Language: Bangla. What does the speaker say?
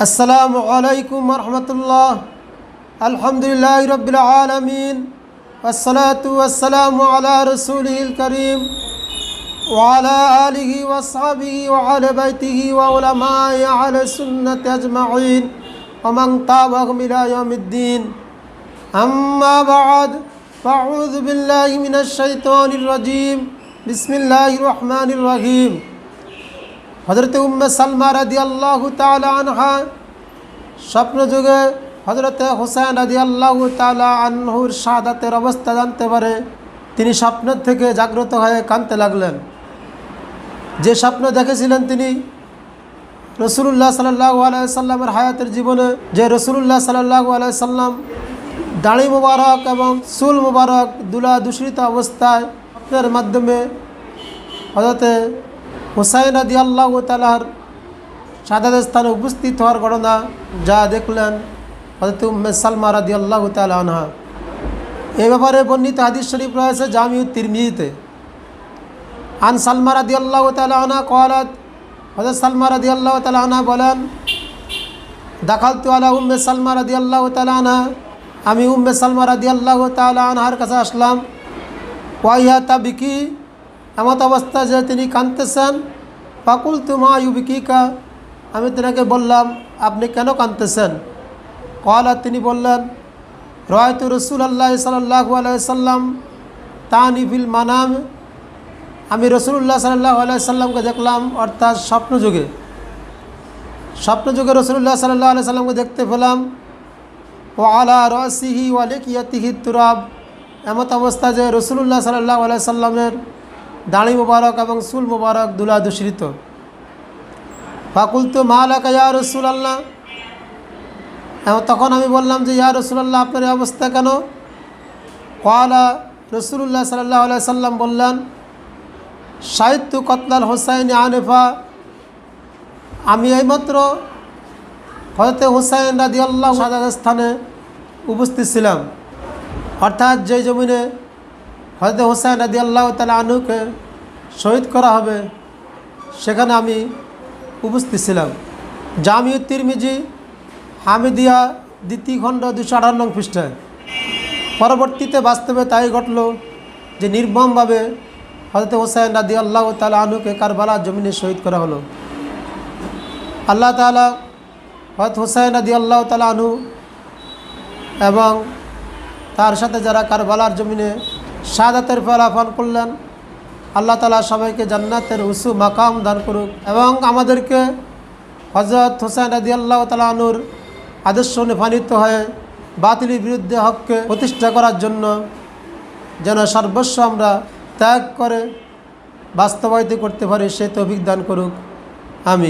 السلام عليكم ورحمة الله الحمد لله رب العالمين والصلاة والسلام على رسوله الكريم وعلى آله وصحبه وعلى بيته وعلماء على السنة أجمعين ومن تابعهم إلى يوم الدين أما بعد فأعوذ بالله من الشيطان الرجيم بسم الله الرحمن الرحيم হজরত উম্মে সালমা রাদি আল্লাহ আনহা স্বপ্ন যুগে হজরতে হোসেন রাদি আল্লাহ তালা আনহুর শাহাদাতের অবস্থা জানতে পারে। তিনি স্বপ্নের থেকে জাগ্রত হয়ে কাঁদতে লাগলেন। যে স্বপ্ন দেখেছিলেন তিনি রসুল্লাহ সাল্লাহ আলাইসাল্লামের হায়াতের জীবনে, যে রসুল্লাহ সাল্লাহ আলাইসাল্লাম দাড়ি মুবারক এবং সুল মুবারক দুলা দূষিত অবস্থায় স্বপ্নের মাধ্যমে হজরতে হুসাইন আদি আল্লাহ তালার সাদাদ স্থানে উপস্থিত হওয়ার ঘটনা যা দেখলেন হজরত উম্মে সালমা রাদি আল্লাহ তালা আনহা। এই ব্যাপারে বর্ণিত হাদিস শরীফ রয়েছে জামিউ তিরমিজিতে। আন সালমা রাদি আল্লাহ তালা আনা কলাত হজরত সালমা রাদি আল্লাহ তালা বলেন দাখাল তু আলা উম্মে সালমা রাদি আল্লাহ তালা আমি উম্মে সালমা রাদি আল্লাহ তালা আনহার কাছে আসলাম। ওয়াইহা তাবিকি এমত অবস্থা যে তিনি কাঁদতেছেন। পাকুল তুমা ইউবিকিকা। আমি তেনাকে বললাম, আপনি কেন কাঁদতেছেন? কলা তিনি বললেন, রয়তু রসুল আল্লাহ সাল্লাহ আলাইসাল্লাম তানিফিল মানাম। আমি রসুল্লাহ সাল্লাহ আলাইসাল্লামকে দেখলাম, অর্থাৎ স্বপ্নযুগে। স্বপ্নযুগে রসুল্লাহ সাল্লাহ আলাই সাল্লামকে দেখতে পেলাম। ও আলা রসিহি ওয়ালিকিয়াতিহি তুরাব। এমত অবস্থা যে রসুল্লাহ সাল্লাহ আলাই সাল্লামের দাড়ি মুবারক এবং সুল মুবারক দুলা দুশ্রিত। ফাকুল তো মালাকা ইয়া রসুল আল্লাহ এবং তখন আমি বললাম যে, ইয়া রসুলাল্লাহ, আপনার এই অবস্থা কেন? কলা রসুল্লাহ সাল্লাহ আলাই সাল্লাম বললেন সাহিত্য কতলাল হোসাইন আনেফা। আমি এইমাত্র হয়তো হুসাইন রাদি আল্লাহ স্থানে উপস্থিত ছিলাম। অর্থাৎ যে জমিনে হয়তো হোসেন আদি আল্লাহ তালা আনুকে শহীদ করা হবে, সেখানে আমি উপস্থিত ছিলাম। জামিউ তিরমিজি, হামিদিয়া দ্বিতীয় খণ্ড দুশো আঠান্ন পৃষ্ঠায়। পরবর্তীতে বাস্তবে তাই ঘটল যে নির্মমভাবে হজরত হোসেন আদি আল্লাহ তালা আনুকে কারবালা জমিনে শহীদ করা হলো। আল্লাহ তালা হয়ত হোসেন আদি আল্লাহ তালা আনু এবং তার সাথে যারা কারবালার জমিনে শাহাদাতের ফলাফল করলেন। আল্লাহ তালা সবাইকে জান্নাতের উসু মাকাম দান করুক এবং আমাদেরকে হজরত হোসেন আদি আল্লাহ তালানুর আদর্শ নিফানিত হয়ে বাতিলের বিরুদ্ধে হককে প্রতিষ্ঠা করার জন্য যেন সর্বস্ব আমরা ত্যাগ করে বাস্তবায়িত করতে পারি, সে তো অভিজ্ঞান করুক। আমি